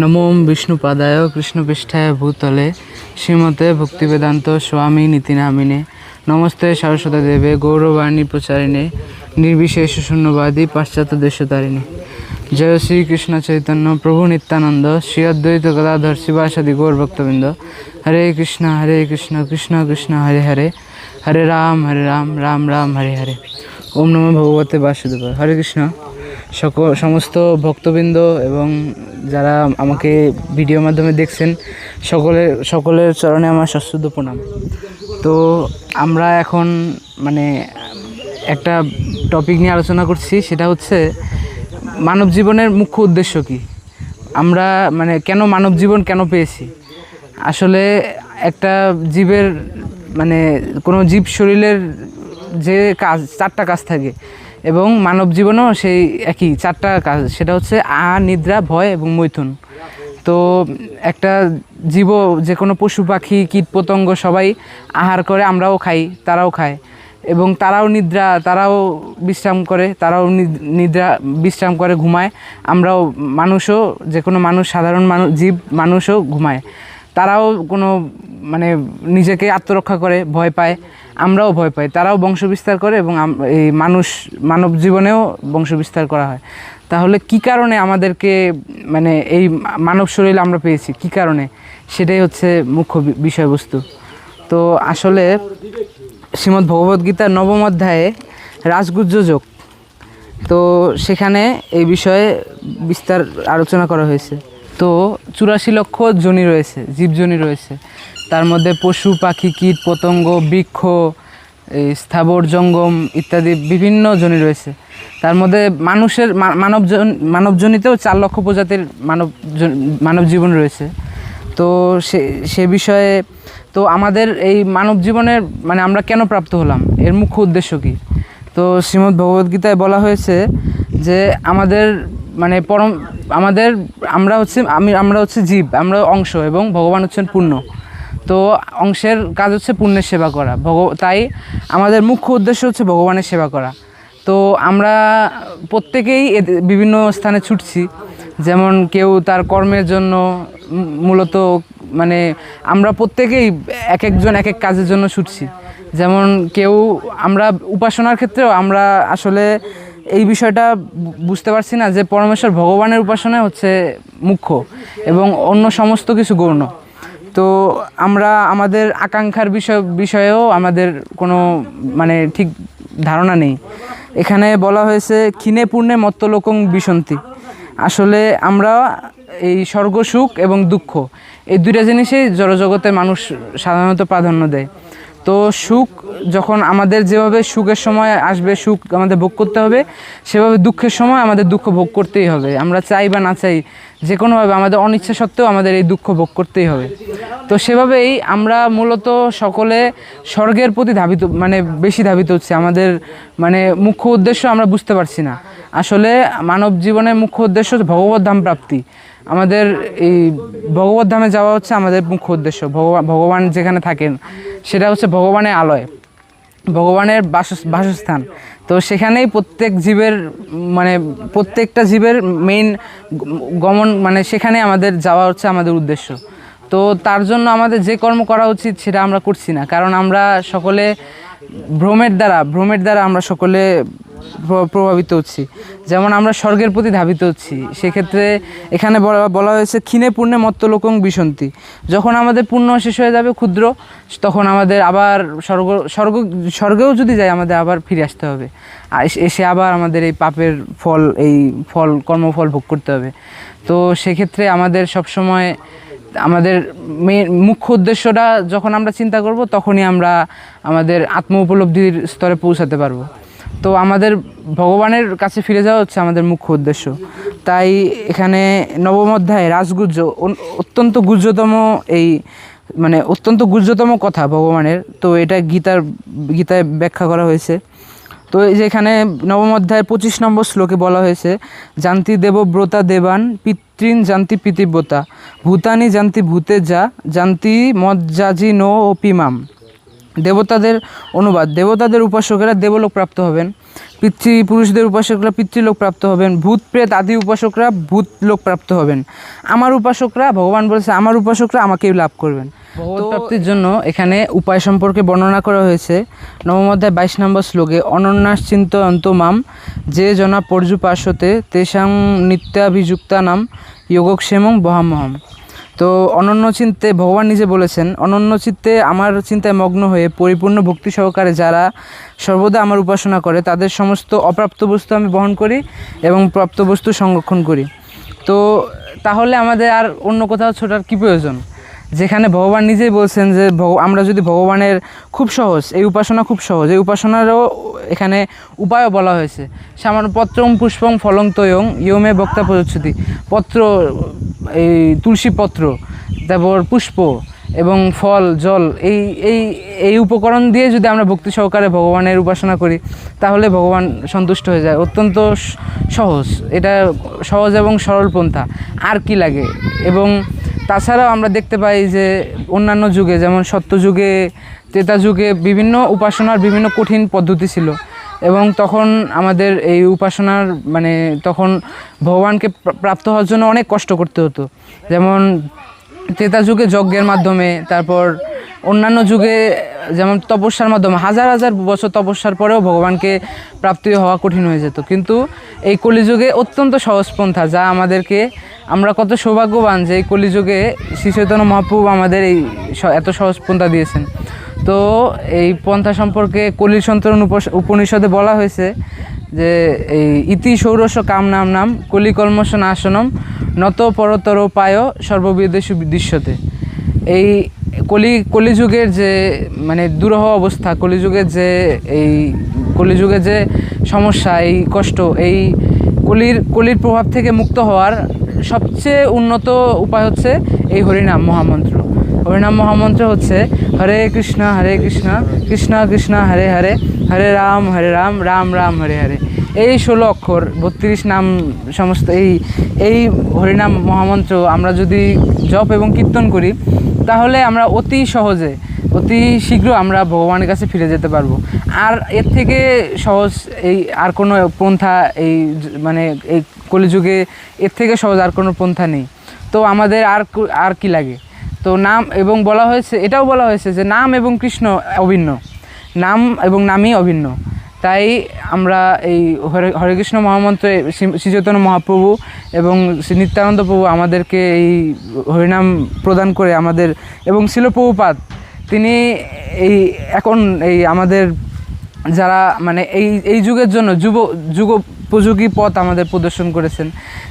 নমো বিষ্ণুপাদায় কৃষ্ণপৃষ্ঠায় ভূতলে শ্রীমতে ভক্তিবেদান্ত স্বামী নীতিনামিনে। নমস্তে সরস্বতী দেবে গৌরবাণী প্রচারিণে, নির্বিশেষ শূন্যবাদী পাশ্চাত্য দেশতারিণী। জয় শ্রীকৃষ্ণ চৈতন্য, প্রভু নিত্যানন্দ, শ্রী অদ্বৈত গদাধর শিবাসাদি গৌর ভক্তবৃন্দ। হরে কৃষ্ণ হরে কৃষ্ণ কৃষ্ণ কৃষ্ণ, হরে হরে। হরে রাম হরে রাম রাম রাম, হরে হরে। ওম নমঃ ভগবতে বাসুদেব হরে কৃষ্ণ। সকল সমস্ত ভক্তবৃন্দ এবং যারা আমাকে ভিডিওর মাধ্যমে দেখছেন সকলের সকলের চরণে আমার সশ্রদ্ধ প্রণাম। তো আমরা এখন মানে একটা টপিক নিয়ে আলোচনা করছি, সেটা হচ্ছে মানব জীবনের মুখ্য উদ্দেশ্য কি? আমরা মানে কেন মানব জীবন কেন পেয়েছি? আসলে একটা জীবের মানে কোনো জীব শরীরের যে কাজ, চারটা কাজ থাকে এবং মানব জীবনেও সেই একই, চারটা কাজ। সেটা হচ্ছে আ, নিদ্রা, ভয় এবং মৈথুন। তো একটা জীব যে কোনো পশু, পাখি, কীট, পতঙ্গ সবাই আহার করে, আমরাও খাই, তারাও খায়। এবং তারাও নিদ্রা, তারাও বিশ্রাম করে, তারাও নিদ- নিদ্রা, বিশ্রাম করে, ঘুমায়। আমরাও মানুষও যে কোনো মানুষ, সাধারণ মানুষ জীব মানুষও ঘুমায়। তারাও কোনো মানে নিজেকে আত্মরক্ষা করে, ভয় পায়, আমরাও ভয় পাই। তারাও বংশ বিস্তার করে এবং এই মানুষ, মানব জীবনেও বংশ বিস্তার করা হয়। তাহলে কি কারণে আমাদেরকে মানে এই মানব শরীর আমরা পেয়েছি? কি কারণে? সেটাই হচ্ছে মুখ্য বিষয়বস্তু। তো আসলে শ্রীমদ্ ভগবদ্গীতার নবম অধ্যায়ে রাজগুজ্জ যোগ। তো সেখানে এই বিষয়ে বিস্তার আলোচনা করা হয়েছে। তো চুরাশি লক্ষ জনি রয়েছে, জীবজনি রয়েছে। তার মধ্যে পশু, পাখি, কীট, পতঙ্গ, বৃক্ষ, এই স্থাবর, জঙ্গম ইত্যাদি বিভিন্ন জনি রয়েছে। তার মধ্যে মানুষের মানবজন মানবজনিতেও চার লক্ষ প্রজাতির মানব মানব জীবন রয়েছে। তো সে সে বিষয়ে তো আমাদের এই মানব জীবনের মানে আমরা কেন প্রাপ্ত হলাম? এর মুখ্য উদ্দেশ্য কী? তো শ্রীমদ্ ভগবদ্গীতায় বলা হয়েছে যে আমাদের মানে পরম, আমাদের, আমরা হচ্ছে, আমি, আমরা হচ্ছে জীব, আমরা অংশ এবং ভগবান হচ্ছেন পূর্ণ। তো অংশের কাজ হচ্ছে পুণ্যের সেবা করা। ভগ, তাই আমাদের মুখ্য উদ্দেশ্য হচ্ছে ভগবানের সেবা করা। তো আমরা প্রত্যেকেই বিভিন্ন স্থানে ছুটছি। যেমন কেউ তার কর্মের জন্য মূলত মানে আমরা প্রত্যেকেই এক একজন, এক এক কাজের জন্য ছুটছি। যেমন কেউ, আমরা উপাসনার ক্ষেত্রেও আমরা আসলে এই বিষয়টা বুঝতে পারছি না যে পরমেশ্বর ভগবানের উপাসনা হচ্ছে মুখ্য এবং অন্য সমস্ত কিছু গৌণ। তো আমরা আমাদের আকাঙ্ক্ষার বিষয়, বিষয়েও আমাদের কোনো মানে ঠিক ধারণা নেই। এখানে বলা হয়েছে, ক্ষীণে পূর্ণে মত্তলোকং বিসন্তি আসলে আমরা এই স্বর্গ সুখ এবং দুঃখ, এই দুইটা জিনিসেই জড়জগতে মানুষ সাধারণত প্রাধান্য দেয়। তো সুখ যখন আমাদের যেভাবে সুখের সময় আসবে, সুখ আমাদের ভোগ করতে হবে, সেভাবে দুঃখের সময় আমাদের দুঃখ ভোগ করতেই হবে। আমরা চাই বা না চাই যে কোনোভাবে আমাদের অনিচ্ছা সত্ত্বেও আমাদের এই দুঃখ ভোগ করতেই হবে। তো সেভাবেই আমরা মূলত সকলে স্বর্গের প্রতি ধাবিত মানে বেশি ধাবিত হচ্ছে। আমাদের মানে মুখ্য উদ্দেশ্য আমরা বুঝতে পারছি না। আসলে মানব জীবনের মুখ্য উদ্দেশ্য ভগবত ধাম প্রাপ্তি। আমাদের এই ভগবত ধামে যাওয়া হচ্ছে আমাদের মুখ্য উদ্দেশ্য। ভগবান ভগবান যেখানে থাকেন, সেটা হচ্ছে ভগবানের আলয়। ভগবানের বাস বাসস্থান। তো সেখানেই প্রত্যেক জীবের মানে প্রত্যেকটা জীবের মেইন গমন মানে সেখানে আমাদের যাওয়া হচ্ছে আমাদের উদ্দেশ্য। তো তার জন্য আমাদের যে কর্ম করা উচিত সেটা আমরা করছি না। কারণ আমরা সকলে ভ্রমের দ্বারা ভ্রমের দ্বারা আমরা সকলে প্রভাবিত হচ্ছি। যেমন আমরা স্বর্গের প্রতি ধাবিত হচ্ছি। সেক্ষেত্রে এখানে বলা হয়েছে, ক্ষীণে পূর্ণে মত্তলোকং বিসন্তি যখন আমাদের পূর্ণ শেষ হয়ে যাবে ক্ষুদ্র, তখন আমাদের আবার স্বর্গ স্বর্গ স্বর্গেও যদি যাই আমাদের আবার ফিরে আসতে হবে। এসে- আবার আমাদের এই পাপের ফল, এই ফল, কর্মফল ভোগ করতে হবে। তো সেক্ষেত্রে আমাদের সবসময় আমাদের মুখ্য উদ্দেশ্যটা যখন আমরা চিন্তা করব, তখনই আমরা আমাদের আত্ম উপলব্ধির স্তরে পৌঁছাতে পারব। তো আমাদের ভগবানের কাছে ফিরে যাওয়া হচ্ছে আমাদের মুখ্য উদ্দেশ্য। তাই এখানে নবম অধ্যায়ে রাজগুজ্জ অত্যন্ত গুজ্জতম এই মানে অত্যন্ত গুজ্জতম কথা ভগবানের। তো এটা গীতার, গীতায় ব্যাখ্যা করা হয়েছে। তো এই যে এখানে নবম অধ্যায়ের পঁচিশ নম্বর শ্লোকে বলা হয়েছে, জান্তি দেবব্রতা দেবান, পিতৃন জান্তি পিতিব্রতা। ভূতানি জান্তি ভূতে যা, জান্তি মজ্জাজি নো ও পিমাম দেবতাদের অনুবাদ। দেবতাদের উপাসকেরা দেবলোক প্রাপ্ত হবেন। পিতৃপুরুষদের উপাসকরা পিতৃলোক প্রাপ্ত হবেন। ভূত প্রেত আদি উপাসকরা ভূত লোক প্রাপ্ত হবেন। আমার উপাসকরা ভগবান বলেছে আমার উপাসকরা আমাকেই লাভ করবেন। প্রাপ্তির জন্য এখানে উপায় সম্পর্কে বর্ণনা করা হয়েছে। নবম অধ্যায় বাইশ নম্বর শ্লোকে অনন্যাস চিন্ত অন্তমাম যে জনা পর্যুপাশতে তেষাং নিত্যাভিযুক্তা নাম যোগক্ষেমং বহামহম তো অনন্য চিন্তে ভগবান নিজে বলেছেন, অনন্য চিত্তে আমার চিন্তায় মগ্ন হয়ে পরিপূর্ণ ভক্তি সহকারে যারা সর্বদা আমার উপাসনা করে, তাদের সমস্ত অপ্রাপ্ত বস্তু আমি বহন করি এবং প্রাপ্ত বস্তু সংরক্ষণ করি। তো তাহলে আমাদের আর অন্য কোথাও ছোটার কী প্রয়োজন? যেখানে ভগবান নিজেই বলছেন যে আমরা যদি ভগবানের খুব সহজ, এই উপাসনা খুব সহজ, এই উপাসনারও এখানে উপায়ও বলা হয়েছে। সামান্য পত্রম পুষ্পম ফলং তয়ং, ইয়মে বক্তা প্রযচ্ছতি পত্র, এই তুলসী পত্র, তারপর পুষ্প এবং ফল, জল, এই এই এই উপকরণ দিয়ে যদি আমরা ভক্তি সহকারে ভগবানের উপাসনা করি, তাহলে ভগবান সন্তুষ্ট হয়ে যায়। অত্যন্ত সহজ। এটা সহজ এবং সরল পন্থা। আর কি লাগে? এবং তাছাড়াও আমরা দেখতে পাই যে অন্যান্য যুগে, যেমন সত্যযুগে ত্রেতা যুগে বিভিন্ন উপাসনার বিভিন্ন কঠিন পদ্ধতি ছিল। এবং তখন আমাদের এই উপাসনার মানে তখন ভগবানকে প্রাপ্ত হওয়ার জন্য অনেক কষ্ট করতে হতো। যেমন তেতা যুগে যজ্ঞের মাধ্যমে, তারপর অন্যান্য যুগে যেমন তপস্যার মাধ্যমে, হাজার হাজার বছর তপস্যার পরেও ভগবানকে প্রাপ্তি হওয়া কঠিন হয়ে যেত। কিন্তু এই কলিযুগে অত্যন্ত সহজ পন্থা, যা আমাদেরকে, আমরা কত সৌভাগ্যবান যে এই কলিযুগে শ্রী চৈতন্য মহাপ্রভু আমাদের এই এত সহজ পন্থা দিয়েছেন। তো এই পন্থা সম্পর্কে কলির সন্তরণ উপনিষদে বলা হয়েছে যে এই ইতি সৌরস্য কাম নাম নাম কলিকলমশ নাশনম, নত পরতর পায় সর্ববিদেশু দৃশ্যতে এই কলি, কলিযুগের যে মানে দুরহ অবস্থা, কলিযুগের যে এই, কলিযুগের যে সমস্যা, এই কষ্ট, এই কলির কলির প্রভাব থেকে মুক্ত হওয়ার সবচেয়ে উন্নত উপায় হচ্ছে এই হরিনাম মহামন্ত্র। হরিনাম মহামন্ত্র হচ্ছে হরে কৃষ্ণ হরে কৃষ্ণ কৃষ্ণ কৃষ্ণ, হরে হরে হরে রাম হরে রাম রাম রাম, হরে হরে। এই ষোলো অক্ষর, বত্রিশ নাম সমস্ত এই এই হরিনাম মহামন্ত্র আমরা যদি জপ এবং কীর্তন করি, তাহলে আমরা অতি সহজে, অতি শীঘ্র আমরা ভগবানের কাছে ফিরে যেতে পারব। আর এর থেকে সহজ এই আর কোনো পন্থা এই মানে এই কলিযুগে এর থেকে সহজ আর কোনো পন্থা নেই। তো আমাদের আর আর কি লাগে? তো নাম এবং বলা হয়েছে, এটাও বলা হয়েছে যে নাম এবং কৃষ্ণ অভিন্ন। নাম এবং নামই অভিন্ন। তাই আমরা এই হরে হরে কৃষ্ণ মহামন্ত্রে, শ্রী- শ্রী মহাপ্রভু এবং শ্রী নিত্যানন্দ প্রভু আমাদেরকে এই হরিনাম প্রদান করে আমাদের এবং শিলপ্রভুপাত তিনি এই এখন এই আমাদের যারা মানে এই এই যুগের জন্য যুব যুগোপযোগী পথ আমাদের প্রদর্শন করেছেন।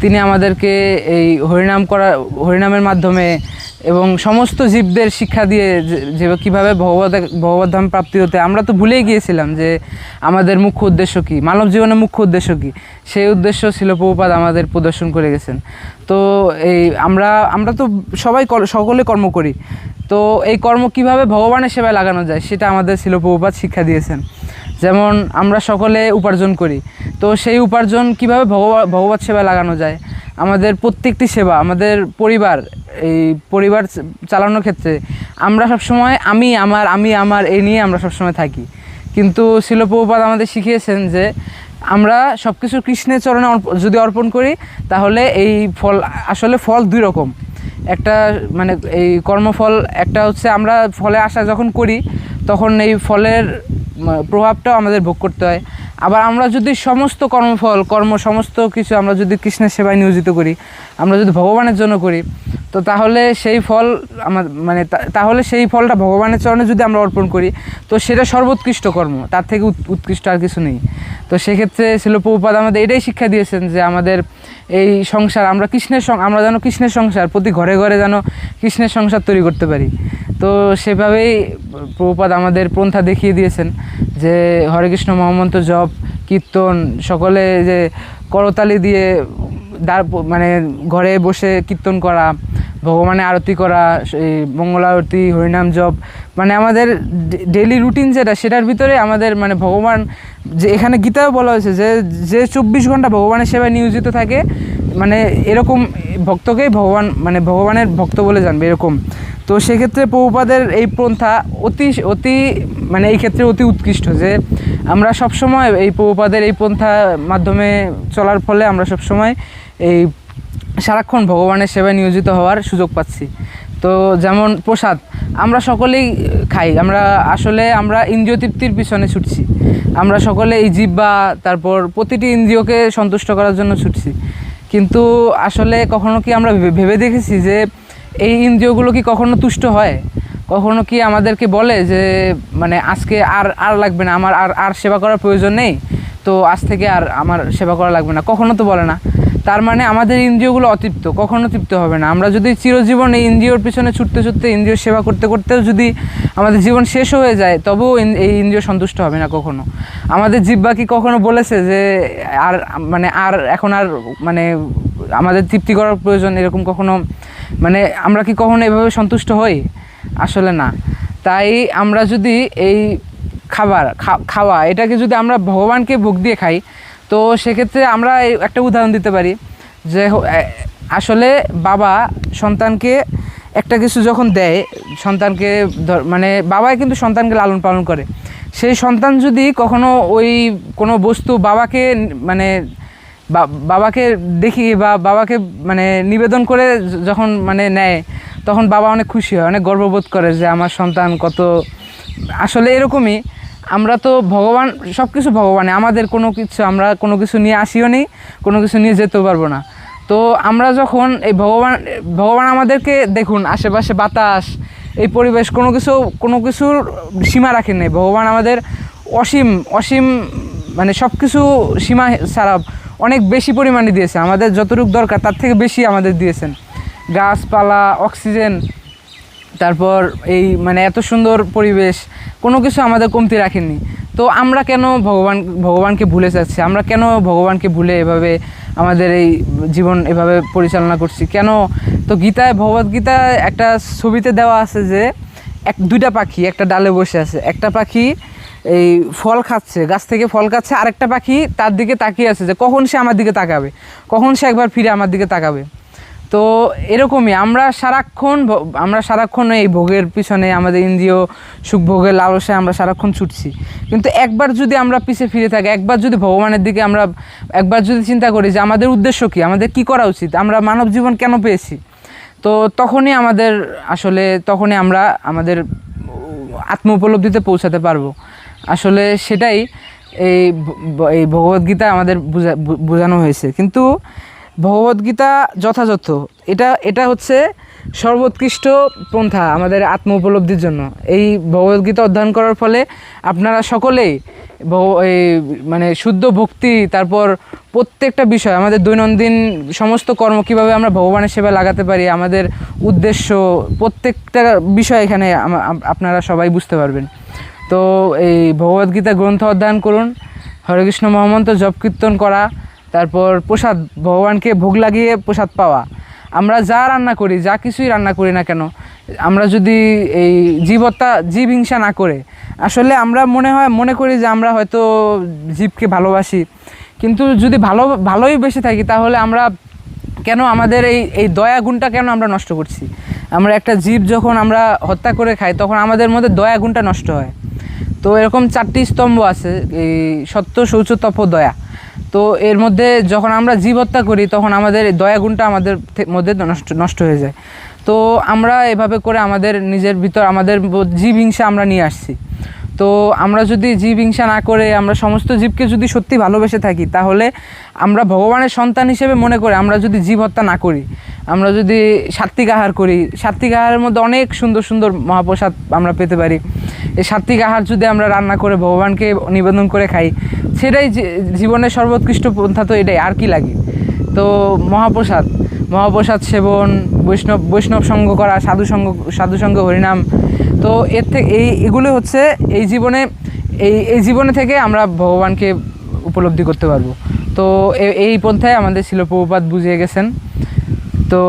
তিনি আমাদেরকে এই হরিনাম করা, হরিনামের মাধ্যমে এবং সমস্ত জীবদের শিক্ষা দিয়ে যে- কীভাবে ভগবত ভগবদ্ধাম প্রাপ্তি হতে, আমরা তো ভুলেই গিয়েছিলাম যে আমাদের মুখ্য উদ্দেশ্য কী, মানব জীবনের মুখ্য উদ্দেশ্য কী, সেই উদ্দেশ্য শিলপ্রভুপাদ আমাদের প্রদর্শন করে গেছেন। তো এই আমরা আমরা তো সবাই সকলে কর্ম করি। তো এই কর্ম কীভাবে ভগবানের সেবায় লাগানো যায়, সেটা আমাদের শিলপ্রভুপাদ শিক্ষা দিয়েছেন। যেমন আমরা সকলে উপার্জন করি। তো সেই উপার্জন কীভাবে ভগবা, ভগবত সেবা লাগানো যায়? আমাদের প্রত্যেকটি সেবা, আমাদের পরিবার, এই পরিবার চালানোর ক্ষেত্রে আমরা সবসময় আমি, আমার আমি, আমার, এই নিয়ে আমরা সবসময় থাকি। কিন্তু শিলপ্রভুপাদ আমাদের শিখিয়েছেন যে আমরা সব কিছু কৃষ্ণের চরণে যদি অর্পণ করি, তাহলে এই ফল, আসলে ফল দুই রকম। একটা মানে এই কর্মফল, একটা হচ্ছে আমরা ফলে আশা যখন করি, তখন এই ফলের প্রভাবটাও আমাদের ভোগ করতে হয়। আবার আমরা যদি সমস্ত কর্মফল, কর্ম, সমস্ত কিছু আমরা যদি কৃষ্ণের সেবায় নিয়োজিত করি, আমরা যদি ভগবানের জন্য করি, তো তাহলে সেই ফল আমার মানে তাহলে সেই ফলটা ভগবানের চরণে যদি আমরা অর্পণ করি, তো সেটা সর্বোৎকৃষ্ট কর্ম, তার থেকে উৎ- উৎকৃষ্ট আর কিছু নেই। তো সেক্ষেত্রে শিলপ্রভুপাদ আমাদের এটাই শিক্ষা দিয়েছেন যে আমাদের এই সংসার, আমরা কৃষ্ণের আমরা যেন কৃষ্ণের সংসার, প্রতি ঘরে ঘরে যেন কৃষ্ণের সংসার তৈরি করতে পারি। তো সেভাবেই প্রভুপাদ আমাদের পন্থা দেখিয়ে দিয়েছেন যে হরে কৃষ্ণ মহামন্ত্র জপ, কীর্তন, সকলে যে করতালি দিয়ে দাঁড় মানে ঘরে বসে কীর্তন করা ভগবানের আরতি করা, এই মঙ্গল আরতি, হরিনাম জপ মানে আমাদের ডেলি রুটিন যেটা, সেটার ভিতরে আমাদের মানে ভগবান, যে এখানে গীতাও বলা হয়েছে যে যে চব্বিশ ঘণ্টা ভগবানের সেবায় নিয়োজিত থাকে মানে এরকম ভক্তকেই ভগবান মানে ভগবানের ভক্ত বলে জানবে এরকম। তো সেক্ষেত্রে প্রভুপাদের এই পন্থা অতি অতি মানে এই ক্ষেত্রে অতি উৎকৃষ্ট যে আমরা সবসময় এই প্রভুপাদের এই পন্থার মাধ্যমে চলার ফলে আমরা সবসময় এই সারাক্ষণ ভগবানের সেবায় নিয়োজিত হওয়ার সুযোগ পাচ্ছি। তো যেমন প্রসাদ, আমরা সকলেই খাই, আমরা আসলে আমরা ইন্দ্রিয় তৃপ্তির পিছনে ছুটছি। আমরা সকলে এই জিব্বা তারপর প্রতিটি ইন্দ্রিয়কে সন্তুষ্ট করার জন্য ছুটছি। কিন্তু আসলে কখনো কি আমরা ভেবে- দেখেছি যে এই ইন্দ্রিয়গুলো কি কখনো তুষ্ট হয়? কখনো কি আমাদেরকে বলে যে মানে আজকে আর আর লাগবে না, আমার আর আর সেবা করার প্রয়োজন নেই, তো আজ থেকে আর আমার সেবা করা লাগবে না? কখনো তো বলে না। তার মানে আমাদের ইন্দ্রিয়গুলো অতৃপ্ত, কখনো তৃপ্ত হবে না। আমরা যদি চিরজীবন এই ইন্দ্রিয়র পিছনে ছুটতে ছুটতে ইন্দ্রিয় সেবা করতে করতেও যদি আমাদের জীবন শেষ হয়ে যায়, তবেও এই ইন্দ্রিয় সন্তুষ্ট হবে না কখনো। আমাদের জিব্বা কি কখনো বলেছে যে, আর মানে আর, এখন আর মানে আমাদের তৃপ্তি করার প্রয়োজন এরকম কখনো মানে আমরা কি কখনো এভাবে সন্তুষ্ট হই? আসলে না। তাই আমরা যদি এই খাবার খাওয়া, এটাকে যদি আমরা ভগবানকে ভোগ দিয়ে খাই তো সেক্ষেত্রে আমরা একটা উদাহরণ দিতে পারি যে আসলে বাবা সন্তানকে একটা কিছু যখন দেয়, সন্তানকে মানে বাবাই কিন্তু সন্তানকে লালন পালন করে। সেই সন্তান যদি কখনো ওই কোনো বস্তু বাবাকে মানে বাবাকে দেখি বা বাবাকে মানে নিবেদন করে যখন মানে নেয়, তখন বাবা অনেক খুশি হয়, অনেক গর্ববোধ করে যে আমার সন্তান কত, আসলে এরকমই। আমরা তো ভগবান সব কিছু ভগবানে আমাদের কোনো কিছু আমরা কোনো কিছু নিয়ে আসিও নেই কোনো কিছু নিয়ে যেতেও পারব না। তো আমরা যখন এই ভগবান ভগবান আমাদেরকে দেখুন, আশেপাশে বাতাস, এই পরিবেশ, কোনো কিছু, কোনো কিছুর সীমা রাখেন নেই। ভগবান আমাদের অসীম অসীম মানে সব কিছু সীমা ছাড়া অনেক বেশি পরিমাণে দিয়েছে। আমাদের যতটুকু দরকার, তার থেকে বেশি আমাদের দিয়েছেন। গাছপালা, অক্সিজেন তারপর এই মানে এত সুন্দর পরিবেশ, কোনো কিছু আমাদের কমতি রাখেননি। তো আমরা কেন ভগবান, ভগবানকে ভুলে যাচ্ছি? আমরা কেন ভগবানকে ভুলে এভাবে আমাদের এই জীবন এভাবে পরিচালনা করছি? কেন? তো গীতায় ভগবদ গীতায় একটা ছবিতে দেওয়া আছে যে এক, দুইটা পাখি একটা ডালে বসে আছে। একটা পাখি এই ফল খাচ্ছে, গাছ থেকে ফল খাচ্ছে, আরেকটা পাখি তার দিকে তাকিয়ে আছে যে কখন সে আমার দিকে তাকাবে? কখন সে একবার ফিরে আমার দিকে তাকাবে? তো এরকমই, আমরা সারাক্ষণ আমরা সারাক্ষণ এই ভোগের পিছনে আমাদের ইন্দ্রিয় সুখ ভোগের লালসায় আমরা সারাক্ষণ ছুটছি। কিন্তু একবার যদি আমরা পিছে ফিরে থাকি, একবার যদি ভগবানের দিকে আমরা, একবার যদি চিন্তা করি যে আমাদের উদ্দেশ্য কী, আমাদের কি করা উচিত, আমরা মানব জীবন কেন পেয়েছি, তো তখনই আমাদের আসলে, তখনই আমরা আমাদের আত্ম উপলব্ধিতে পৌঁছাতে পারব। আসলে সেটাই এই এই ভগবদ্গীতা আমাদের বুঝা- বোঝানো হয়েছে। কিন্তু ভগবদ্গীতা যথাযথ। এটা এটা হচ্ছে সর্বোৎকৃষ্ট পন্থা আমাদের আত্ম উপলব্ধির জন্য। এই ভগবদ্গীতা অধ্যয়ন করার ফলে আপনারা সকলেই এই মানে শুদ্ধ ভক্তি, তারপর প্রত্যেকটা বিষয়, আমাদের দৈনন্দিন সমস্ত কর্ম কীভাবে আমরা ভগবানের সেবা লাগাতে পারি, আমাদের উদ্দেশ্য, প্রত্যেকটা বিষয় এখানে আপনারা সবাই বুঝতে পারবেন। তো এই ভগবদ্গীতা গ্রন্থ অধ্যয়ন করুন হরে কৃষ্ণ মহামন্ত্র জপ কীর্তন করা তারপর প্রসাদ, ভগবানকে ভোগ লাগিয়ে প্রসাদ পাওয়া। আমরা যা রান্না করি, যা কিছুই রান্না করি না কেন, আমরা যদি এই জীবত্তা জীব হিংসা না করে, আসলে আমরা মনে হয়, মনে করি যে আমরা হয়তো জীবকে ভালোবাসি। কিন্তু যদি ভালো, ভালোই বেশি থাকি, তাহলে আমরা কেন আমাদের এই এই দয়া গুণটা কেন আমরা নষ্ট করছি? আমরা একটা জীব যখন আমরা হত্যা করে খাই, তখন আমাদের মধ্যে দয়া গুণটা নষ্ট হয়। তো এরকম চারটি স্তম্ভ আছে, এই সত্য শৌচ তপ, দয়া। তো এর মধ্যে যখন আমরা জীব হত্যা করি, তখন আমাদের দয়াগুণটা দয়া গুণটা আমাদের মধ্যে নষ্ট নষ্ট হয়ে যায়। তো আমরা এভাবে করে আমাদের নিজের ভিতর, আমাদের জীব হিংসা আমরা নিয়ে আসছি। তো আমরা যদি জীব হিংসা না করে, আমরা সমস্ত জীবকে যদি সত্যি ভালোবেসে থাকি, তাহলে আমরা ভগবানের সন্তান হিসেবে মনে করে আমরা যদি জীব হত্যা না করি আমরা যদি সাত্বিক আহার করি, সাত্বিক আহারের মধ্যে অনেক সুন্দর সুন্দর মহাপ্রসাদ আমরা পেতে পারি। এই সাত্বিক আহার যদি আমরা রান্না করে ভগবানকে নিবেদন করে খাই, সেটাই জীবনের সর্বোৎকৃষ্ট পন্থা তো এটাই, আর কি লাগে? তো মহাপ্রসাদ মহাপ্রসাদ সেবন, বৈষ্ণব বৈষ্ণব সঙ্গ করা, সাধু সঙ্গ সাধু সঙ্গ হরিনাম। তো এর থেকে এই, এগুলো হচ্ছে এই জীবনে, এই এই জীবনে থেকে আমরা ভগবানকে উপলব্ধি করতে পারব। তো এই পন্থায় আমাদের শিলপ্রপাত বুঝিয়ে গেছেন। তো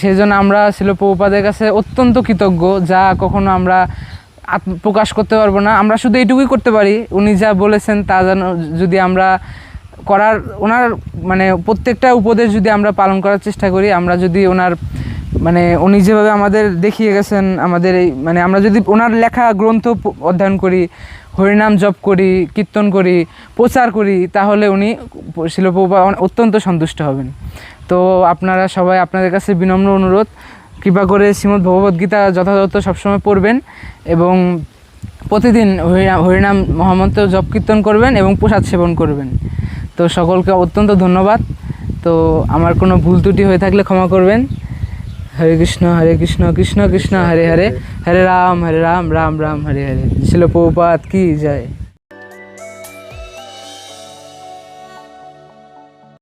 সেই জন্য আমরা শিলপ্রপাদের কাছে অত্যন্ত কৃতজ্ঞ, যা কখনো আমরা প্রকাশ করতে পারব না। আমরা শুধু এইটুকুই করতে পারি। উনি যা বলেছেন তা যেন যদি আমরা করার, ওনার মানে প্রত্যেকটা উপদেশ যদি আমরা পালন করার চেষ্টা করি, আমরা যদি ওনার মানে উনি যেভাবে আমাদের দেখিয়ে গেছেন, আমাদের এই মানে আমরা যদি ওনার লেখা গ্রন্থ অধ্যয়ন করি হরিনাম জপ করি, কীর্তন করি, প্রচার করি, তাহলে উনি শিলপ্রভা অত্যন্ত সন্তুষ্ট হবেন। তো আপনারা সবাই আপনাদের কাছে বিনম্র অনুরোধ, কৃপা করে শ্রীমদ্ ভগবদ্গীতা যথাযথ সবসময় পড়বেন এবং প্রতিদিন হরিনাম হরিনাম মহামন্ত্র জপ, কীর্তন করবেন এবং প্রসাদ সেবন করবেন। তো সকলকে অত্যন্ত ধন্যবাদ। তো আমার কোনো ভুল ত্রুটি হয়ে থাকলে ক্ষমা করবেন। হরে কৃষ্ণ হরে কৃষ্ণ কৃষ্ণ কৃষ্ণ হরে হরে হরে রাম হরে রাম রাম রাম হরে হরে শিল প্রভুপাত কি জয়